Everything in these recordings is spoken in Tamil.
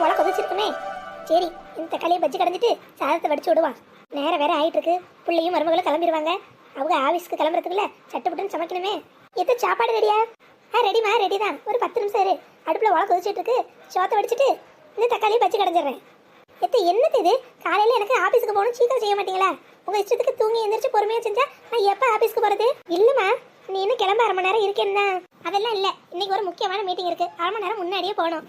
போல கொதிச்சிருக்குமே. சரி இந்த தக்காளியை பஜ்ஜி கடைஞ்சிட்டு சாதத்தை வடிச்சு விடுவா நேரம் வேற ஆயிட்டு இருக்கு பிள்ளையும் மருமகளும் கிளம்பிடுவாங்க அவங்க ஆஃபீஸ்க்கு கிளம்புறதுக்குள்ள சட்டுப்புட்டுன்னு சமைக்கணுமே. எது சாப்பாடு ரெடியா ஆ ரெடிமா ரெடி தான். ஒரு பத்து நிமிஷம் இரு. அடுப்பில் உலக கொதிச்சிட்டு இருக்கு சோத்தை வடிச்சிட்டு இந்த தக்காளியை பஜ்ஜி கடைஞ்சிடுறேன். எத்த என்னது இது? காலையில எனக்கு ஆஃபீஸுக்கு போகணும் சீக்கிரம் செய்ய மாட்டீங்களா? உங்க இஷ்டத்துக்கு தூங்கி எந்திரிச்சு பொறுமையாக செஞ்சா நான் எப்போ ஆஃபீஸ்க்கு போறது? இல்லைம்மா நீ இன்னும் கிளம்ப அரை மணி நேரம் இருக்கேன்னா? அதெல்லாம் இல்லை. இன்னைக்கு ஒரு முக்கியமான மீட்டிங் இருக்குது அரை மணி நேரம் முன்னாடியே போகணும்.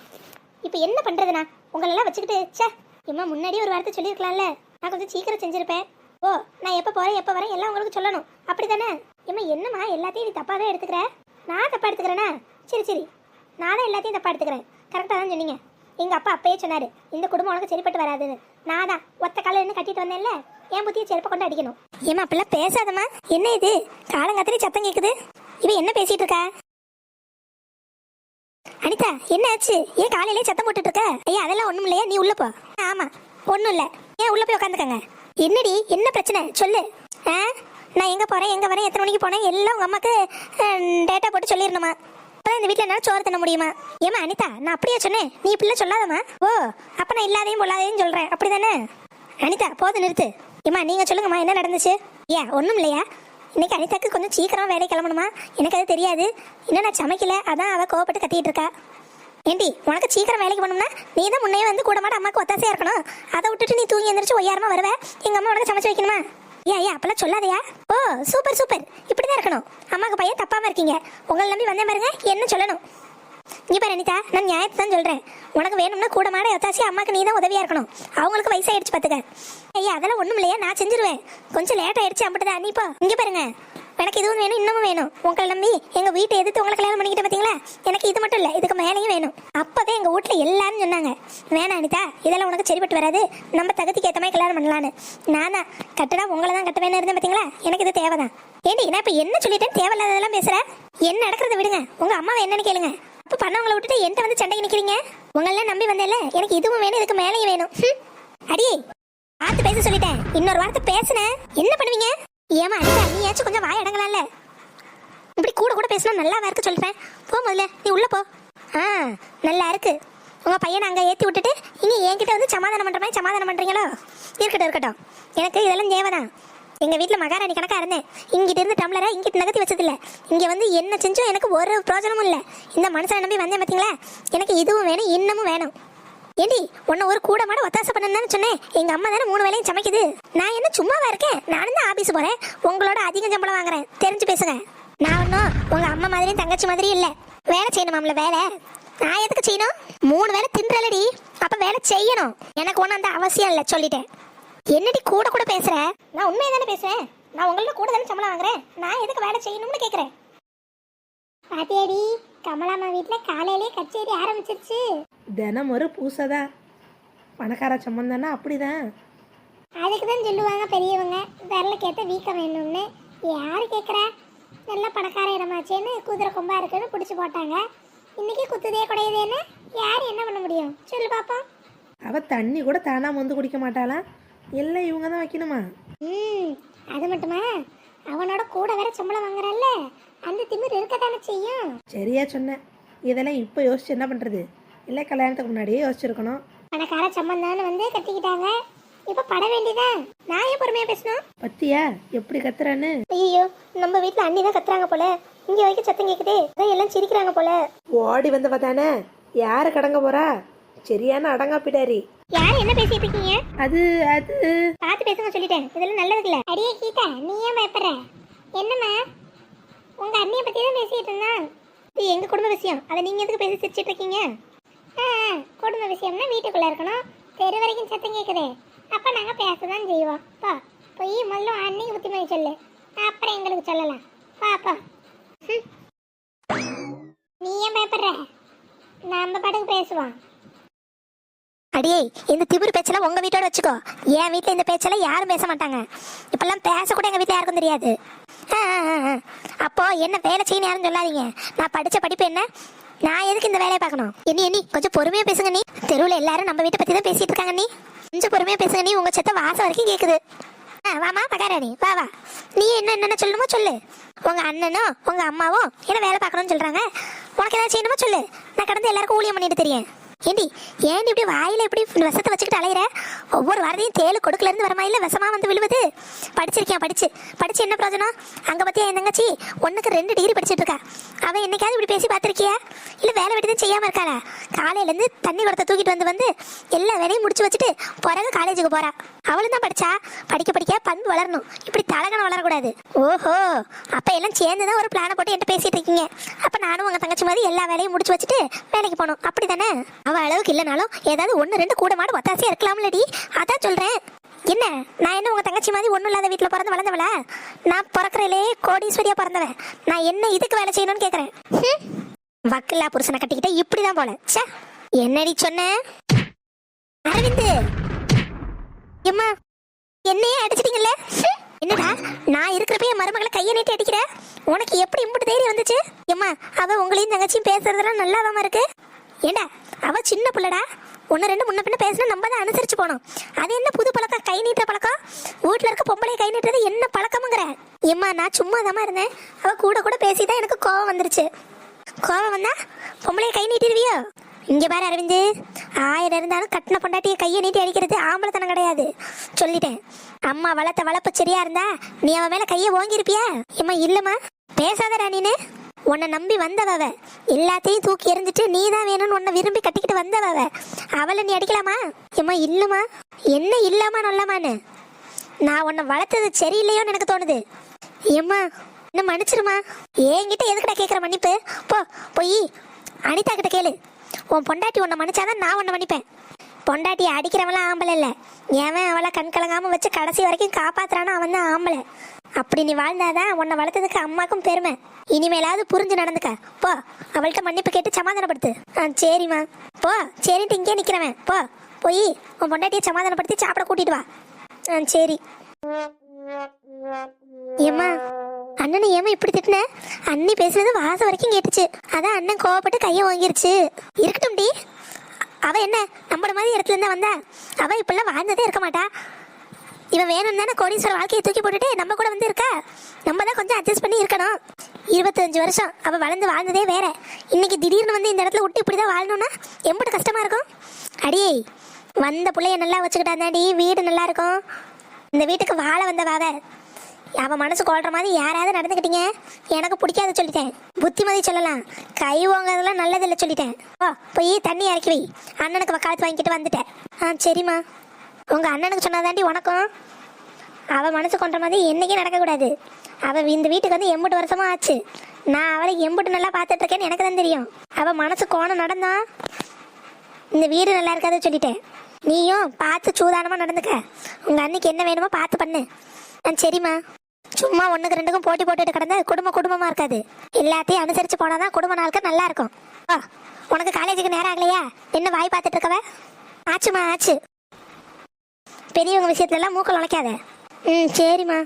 இப்போ என்ன பண்ணுறதுண்ணா உங்களெல்லாம் வச்சுக்கிட்டு சே இம்மா முன்னாடியே ஒரு வார்த்தை சொல்லியிருக்கலாம்ல. நான் கொஞ்சம் சீக்கிரம் செஞ்சிருப்பேன். ஓ நான் எப்போ போகிறேன் எப்போ வரேன் எல்லாம் உங்களுக்கு சொல்லணும். அப்படி தானே இம்மா என்னம்மா? எல்லாத்தையும் நீ தப்பாகவே எடுத்துக்கிற? நான் தப்பாக எடுத்துக்கிறேண்ணா சரி சரி. நான் தான் எல்லாத்தையும் தப்பா எடுத்துக்கிறேன். கரெக்டாக தான் சொன்னீங்க. எங்கள் அப்பா அப்பயே சொன்னார் இந்த குடும்பம் உனக்கு சரிப்பட்டு வராதுன்னு. நான் தான் ஒத்த கால இருந்து கட்டிட்டு வந்தேன்ல என் புத்தியை செருப்பை கொண்டு அடிக்கணும். ஏமா அப்படிலாம் பேசாதம்மா. என்ன இது? காலங்காத்திரி சத்தம் கேட்குது இவன் என்ன பேசிகிட்டு இருக்கா? அனிதா என்ன ஆச்சு ஏன் காலையிலே சத்தம் போட்டுட்டு இருக்க ஐயா அதெல்லாம் ஒண்ணும் இல்லையா நீ உள்ள போ. ஆமா. ஒண்ணும் இல்ல. ஏன் உள்ள போய் உட்காந்துக்கங்க என்னடி? என்ன பிரச்சனை? சொல்லு. ஆ? நான் எங்க போறேன் எங்க வரேன் எத்தனை மணிக்கு போனேன் எல்லாம் உங்க அம்மாக்கு டேட்டா போட்டு சொல்லிடணுமா? அப்பதான் இந்த வீட்டில் என்னால சோறு தண்ண முடியுமா? ஏமா அனிதா நான் அப்படியே சொன்னேன். நீ இப்படிலாம் சொல்லாதம்மா. ஓ அப்ப நான் இல்லாதையும் பொல்லாதையும் சொல்றேன். அப்படிதானே? அனிதா போதும் நிறுத்து. ஏமா நீங்க சொல்லுங்கம்மா என்ன நடந்துச்சு? ஏன் ஒண்ணும் இல்லையா? இன்னைக்கு அனிதாக்கு கொஞ்சம் சீக்கிரம் வேலை கிளம்பணுமா? எனக்கு அது தெரியாது. இன்னும் நான் சமைக்கல. அதான் அவ கோவப்பட்டு கத்திட்டு இருக்கா. ஏண்டி உனக்கு சீக்கிரம் வேலைக்கு போனோம்னா நீ தான் முன்னே வந்து கூட மாட்ட அம்மாக்கு ஒத்தாசையா இருக்கணும். அதை விட்டுட்டு நீ தூங்கி எந்திரிச்சு ஒய்யாரமா வருவ. எங்க அம்மா உனக்கு சமைச்சு வைக்கணுமா? ஏன் ஐயா அப்பெல்லாம் சொல்லாதையா. ஓ சூப்பர் சூப்பர். இப்படிதான் இருக்கணும். அம்மாவுக்கு பையன் தப்பாம இருக்கீங்க. உங்களை நம்பி வந்தேன் பாருங்க என்ன சொல்லணும்? இங்க பாரு அனிதா நான் நியாயத்தை தான் சொல்றேன். உனக்கு வேணும்னா கூட மாட ஒத்தாசி அம்மாக்கு நீ தான் உதவியா இருக்கணும். அவங்களுக்கு வயசாயிடுச்சு பார்த்துக்க ஐயா அதெல்லாம் ஒண்ணும் இல்லையா? நான் செஞ்சிருவேன். கொஞ்சம் லேட் ஆயிடுச்சு அம்பிட்டுதான் நீ இப்போ இங்க பாருங்க. எனக்கு இதுவும் வேணும் இன்னமும் வேணும். உங்களை நம்பி எங்க வீட்டை எதிர்த்து உங்களை கல்யாணம் பண்ணிக்கிட்ட பாத்தீங்களா? எனக்கு இது மட்டும் இல்ல இதுக்கு மேலேயும் வேணும். அப்போதான் எங்க வீட்டில் எல்லாரும் சொன்னாங்க வேணாம் அனிதா இதெல்லாம் உனக்கு சரிப்பட்டு வராது. நம்ம தகுதிக்கு ஏத்த மாதிரி கல்யாணம் பண்ணலான்னு நானா கட்டடா உங்களை தான் கட்ட வேணும் இருந்தேன் பார்த்தீங்களா எனக்கு இது தேவைதான். ஏண்டி நான் இப்ப என்ன சொல்லிட்டேன் தேவையில்லாததெல்லாம் பேசுகிறேன் என்ன நடக்கிறத விடுங்க. உங்க அம்மாவை என்னன்னு கேளுங்க. அப்ப பண்ணவங்களை விட்டுட்டு என்கிட்ட வந்து சண்டைக்கு நிக்கிறீங்க? உங்களெல்லாம் நம்பி வந்தேல எனக்கு இதுவும் வேணும் இதுக்கு மேலேயும் வேணும். அடியே பார்த்து பேச சொல்லிட்டேன். இன்னொரு வார்த்தை பேசுனேன் என்ன பண்ணுவீங்க? ஏமா நீ நீயாச்சும் கொஞ்சம் வாய் அடங்கலாம்ல. இப்படி கூட கூட பேசினா நல்லா இருக்கு சொல்றேன் போ முதல்ல நீ உள்ள போ. ஆ நல்லா இருக்கு. உங்க பையனை அங்க ஏத்தி விட்டுட்டு இங்க என்கிட்ட வந்து சமாதானம் பண்ற மாதிரி சமாதானம் பண்றீங்களோ? இருக்கட்டும் இருக்கட்டும். எனக்கு இதெல்லாம் தேவைதான். எங்க வீட்ல மகாராணி கணக்கா இருந்தேன். இங்கிட்ட இருந்து டம்ளரை இங்கிட்டு நகர்த்தி வச்சதில்ல. இங்க வந்து என்ன செஞ்சோ எனக்கு ஒரு பிரோஜனமும் இல்ல. இந்த மனுஷனை நம்பி வந்தேன் பாத்தீங்களா? எனக்கு இதுவும் வேணும் இன்னமும் வேணும். ஏண்டி உன்னை ஒரு கூட மாட ஒத்தாசை பண்ணணும்னு சொன்னேன். எங்க அம்மா தானே மூணு வேலையும் சமைக்குது. நான் என்ன சும்மாவா இருக்கேன்? நானும் தான் ஆபீஸ் போறேன். உங்களோட அதிக சம்பளம் வாங்குறேன். தெரிஞ்சு பேசுங்க. நான் ஒன்றும் உங்க அம்மா மாதிரியும் தங்கச்சி மாதிரியும் இல்ல. வேலை செய்யணுமாம்ல வேலை. நான் எதுக்கு செய்யணும்? மூணு வேலை தின்றலடி. அப்ப வேலை செய்யணும். எனக்கு ஒன்றும் அந்த அவசியம் இல்லை சொல்லிட்டேன். என்னடி கூட கூட பேசுற? நான் உண்மையை தானே பேசுறேன். நான் உங்களோட கூட தானே சம்பளம் வாங்குறேன். நான் எதுக்கு வேலை செய்யணும்னு கேக்குறேன்? பாத்தியாடி கமலாமா வீட்ல காலையிலே கச்சேரி ஆரம்பிச்சிருச்சு. தினம் ஒரு பூசை தான். பணக்கார சம்பந்தம்னா அப்படிதான். அதுக்கு தான் சொல்லுவாங்க பெரியவங்க விரல கேட்ட வீக்கம் வேணும்னு. யாரு கேட்குறா நல்ல பணக்கார இடமாச்சேன்னு குதிரை கொம்பா இருக்குன்னு பிடிச்சி போட்டாங்க. இன்னைக்கு குத்துதே குடையுதேன்னு யார் என்ன பண்ண முடியும்? சொல்லு பாப்போம். அவ தண்ணி கூட தானா வந்து குடிக்க மாட்டாளாம் எல்லாம் இவங்க தான் வைக்கணுமா? ம் அது மட்டுமா? அவனோட கூட வேற சம்பளம் வாங்குறல்ல அந்த திமிர் இருக்கத்தானே செய்யும்? சரியா சொன்னேன் இதெல்லாம் இப்போ யோசிச்சு என்ன பண்ணுறது இல்லை கல்யாணத்துக்கு முன்னாடியே யோசிச்சிருக்கணும். பணக்கார சம்பந்தான்னு வந்து கட்டிக்கிட்டாங்க. இப்போ பட வேண்டியதான் நான் ஏன் பொறுமையா பேசணும்? பத்தியா? எப்படி கத்துறான்னு? ஐயோ நம்ம வீட்ல அண்ணி தான் கத்துறாங்க போல. இங்க வரைக்கும் சத்தம் கேக்குதே. எல்லாம் சிரிக்கிறாங்க போல. ஓடி வந்தவ தானே? யாரு கடங்க போறா? சரியான அடங்கா பிடாரி யார் என்ன பேசிட்டு இருக்கீங்க? அது அது. பார்த்து பேசுங்க சொல்லிட்டேன். இதெல்லாம் நல்லது இல்ல அடியே கீதா நீ ஏன் பயப்படுற? என்னம்மா உங்க அண்ணிய பத்தி தான் பேசிட்டு இருந்தான். இது எங்க குடும்ப விஷயம்? அதை நீங்க எதுக்கு பேசி சிரிச்சிட்டு இருக்கீங்க? குடும்ப விஷயம்னா வீட்டுக்குள்ள இருக்கணும். தெரு வரைக்கும் சத்தம் கேக்குதே. அப்ப நாங்க பேசதான் செய்வோம். பா போய் முதல்ல அண்ணிக்கு புத்திமதி சொல்லு. அப்புறம் எங்களுக்கு சொல்லலாம். பாப்பா நீ ஏன் பயப்படுற? நம்ம பாட்டுக்கு பேசுவோம். அடியே இந்த திபுரு பேச்செல்லாம் உங்க வீட்டோட வச்சுக்கோ. என் வீட்டில் இந்த பேச்செல்லாம் யாரும் பேச மாட்டாங்க. இப்பெல்லாம் பேச கூட எங்க வீட்ல யாருக்கும் தெரியாது. ஆ, அப்போ என்ன வேலை செய்யணும் யாரும் சொல்லாதீங்க. நான் படிச்ச படிப்பு என்ன? நான் எதுக்கு இந்த வேலையை பார்க்கணும்? என்ன நீ கொஞ்சம் பொறுமையா பேசுங்க நீ. தெருவில் எல்லாரும் நம்ம வீட்டை பத்தி தான் பேசிட்டு இருக்காங்க நீ. கொஞ்சம் பொறுமையா பேசுங்க நீ. உங்க செத்த வாசம் வரைக்கும் கேக்குது. ஆ, வாமா பகாராணி. வா வா. நீ என்ன என்னென்ன சொல்லணுமோ சொல்லு. உங்க அண்ணனும் உங்க அம்மாவும் என்ன வேலை பார்க்கணும்னு சொல்றாங்க? உனக்கு ஏதாவது செய்யணுமோ சொல்லு. நான் கடந்து எல்லாருக்கும் ஊழியம் பண்ணிட்டு தெரியும். ஏண்டி ஏன் இப்படி வாயில இப்படி விஷத்தை வச்சுக்கிட்டு அலையிற? ஒவ்வொரு வாரத்தையும் தேளு கொடுக்கல இருந்து வரமா இல்ல விஷமா வந்து விழுவது? படிச்சிருக்கேன் படிச்சு. படிச்சு என்ன பிரயோஜனம்? அங்க பத்தியா என் தங்கச்சி? ஒண்ணுக்கு ரெண்டு டிகிரி படிச்சிட்டு இருக்கா. அவன் என்னைக்காவது இப்படி பேசி பார்த்திருக்கியா? இல்ல வேலை வெட்டி செய்யாம இருக்காளா? காலையில இருந்து தண்ணி குடத்தை தூக்கிட்டு வந்து வந்து எல்லா வேலையும் முடிச்சு வச்சுட்டு பிறகு காலேஜுக்கு போறா. அவளும் தான் படிச்சா. படிக்க படிக்க பண்பு வளரணும். இப்படி தலகணம் வளரக்கூடாது. ஓஹோ அப்ப எல்லாம் சேர்ந்து தான் ஒரு பிளானை போட்டு என்கிட்ட பேசிட்டு இருக்கீங்க. அப்ப நானும் உங்க தங்கச்சி மாதிரி எல்லா வேலையும் முடிச்சு வச்சுட்டு வேலைக்கு போகணும். அப்படிதானே? அவ அளவுக்கு இல்லைனாலும் ஏதாவது ஒன்று ரெண்டு கூட மாடு ஒத்தாசியா இருக்கலாம்லடி. அதான் சொல்றேன். என்ன? நான் என்ன உங்க தங்கச்சி மாதிரி ஒன்றும் இல்லாத வீட்டில் பிறந்து வளர்ந்தவளா? நான் பிறக்கறதுலே கோடீஸ்வரியாக பிறந்தவன். நான் என்ன இதுக்கு வேலை செய்யணும்னு கேட்குறேன் வக்கில்லா புருஷனை கட்டிக்கிட்டா இப்படி தான் போல. ச்சே. என்னடி சொன்ன? அரவிந்து. எம்மா என்னையே அடிச்சிட்டீங்கல்ல? என்னடா நான் இருக்கிறப்ப என் மருமகளை கையை நீட்டி அடிக்கிற? உனக்கு எப்படி இம்புட்டு தைரியம் வந்துச்சு? எம்மா அவ உங்களையும் தங்கச்சியும் பேசுறதெல்லாம் நல்லாதாம இருக்கு. ஏண்டா அவ சின்ன பிள்ளடா. ஒன்று ரெண்டு முன்ன பின்ன பேசினா நம்ம தான் அனுசரிச்சு போனோம் அது என்ன புது பழக்கம்? கை நீட்டுற பழக்கம்? வீட்டில் இருக்க பொம்பளை கை நீட்டுறது என்ன பழக்கமுங்கிற? எம்மா நான் சும்மா இருந்தேன். அவள் கூட கூட பேசி தான் எனக்கு கோவம் வந்துருச்சு. கோவம் வந்தா பொம்பளைய கை நீட்டிடுவியோ? இங்க பாரு அரவிந்து. ஆயிரம் இருந்தாலும் கட்டின பொண்டாட்டியை கையை நீட்டி அடிக்கிறது ஆம்பளைத்தனம் கிடையாது. சொல்லிட்டேன். அம்மா வளர்த்த வளர்ப்பு சரியா இருந்தா நீ அவன் மேல கையை ஓங்கிருப்பியா ஏம்மா இல்லம்மா. பேசாத ராணின்னு உன்னை நம்பி வந்தவ. எல்லாத்தையும் தூக்கி எறிஞ்சிட்டு நீ தான் வேணும்னு உன்னை விரும்பி கட்டிக்கிட்டு வந்தவ. அவளை நீ அடிக்கலாமா? ஏம்மா இல்லைம்மா. என்ன இல்லாமா நல்லமான்னு? நான் உன்னை வளர்த்தது சரியில்லையோன்னு எனக்கு தோணுது. ஏம்மா என்ன மன்னிச்சிருமா? என்கிட்ட எதுக்கிட்ட கேட்குற மன்னிப்பு? போ போய். அனிதா கிட்ட கேளு. உன் பொண்டாட்டி உன்னை மன்னிச்சாதான் நான் உன்னை மன்னிப்பேன். பொண்டாட்டி அடிக்கிறவெல்லாம் ஆம்பளை இல்லை. ஏவன் அவளை கண் கலங்காமல் வச்சு கடைசி வரைக்கும் காப்பாத்துறானோ அவன் தான் ஆம்பளை. அப்படி நீ வாழ்ந்தாதான் உன்னை வளர்த்ததுக்கு அம்மாக்கும் பெருமை. இனிமேலாவது புரிஞ்சு நடந்துக்க. போ. அவள்கிட்ட மன்னிப்பு கேட்டு சமாதானப்படுத்து. ஆ சரிம்மா. போ. சரின்ட்டு இங்கே நிற்கிறவன் போ. போய் உன் பொண்டாட்டியை சமாதானப்படுத்தி சாப்பிட கூட்டிட்டு வா. ஆ சரி. ஏம்மா அண்ணனை ஏமா இப்படி திட்டின? அண்ணி பேசுனது வாசம் வரைக்கும் கேட்டுச்சு. அதான் அண்ணன் கோவப்பட்டு கையை வாங்கிருச்சு இருக்கட்டும் டி. அவ என்ன நம்மள மாதிரி இடத்துல இருந்தா வந்தா? அவ இப்பெல்லாம் வாழ்ந்ததே இருக்க மாட்டா. இவன் வேணும் தானே கோடீஸ்வர வாழ்க்கையை தூக்கி போட்டுட்டு நம்ம கூட வந்து இருக்கா? நம்ம தான் கொஞ்சம் அட்ஜஸ்ட் பண்ணி இருக்கணும். இருபத்தஞ்சு வருஷம். அவ வளர்ந்து வாழ்ந்ததே வேற. இன்னைக்கு திடீர்னு வந்து இந்த இடத்துல விட்டு இப்படி தான் வாழணும்னா எம்பிட்டு கஷ்டமா இருக்கும்? அடியே வந்த பிள்ளைய நல்லா வச்சுக்கிட்டாந்தாடி வீடு நல்லா இருக்கும். இந்த வீட்டுக்கு வாழ வந்த வாவ. அவன் மனசு கொள்ற மாதிரி யாராவது நடந்துக்கிட்டீங்க? எனக்கு பிடிக்காது சொல்லிட்டேன். புத்திமதி சொல்லலாம். கை ஓங்கிறதுலாம் நல்லதில்லை சொல்லிட்டேன். ஓ போய் தண்ணி இறக்கி வை. அண்ணனுக்கு வக்காலத்து வாங்கிட்டு வந்துட்டேன். ஆ சரிம்மா. உங்கள் அண்ணனுக்கு சொன்னாதாண்டி உனக்கும் அவள் மனசு கொண்ட மாதிரி என்றைக்கும் நடக்கக்கூடாது. அவள் இந்த வீட்டுக்கு வந்து எண்பது வருஷமாக ஆச்சு. நான் அவளை எம்புட்டு நல்லா பார்த்துட்ருக்கேன்னு எனக்கு தான் தெரியும். அவள் மனசு கோணம் நடந்தா இந்த வீடு நல்லா இருக்காதுன்னு சொல்லிட்டேன். நீயும் பார்த்து சூதானமாக நடந்துக்க. உங்கள் அன்னைக்கு என்ன வேணுமோ பார்த்து பண்ணு. ஆ சரிம்மா. சும்மா ஒன்றுக்கு ரெண்டுக்கும் போட்டி போட்டுட்டு கிடந்தா குடும்ப குடும்பமாக இருக்காது. எல்லாத்தையும் அனுசரித்து போனால் தான் குடும்ப நாளுக்கு நல்லா இருக்கும். ஓ உனக்கு காலேஜுக்கு நேரம் ஆகலையா? என்ன வாய் பார்த்துட்டு இருக்கவ? ஆச்சுமா ஆச்சு. பெரியவங்க விஷயத்துல எல்லாம் மூக்கல் உழைக்காத ம் சரிம்மா.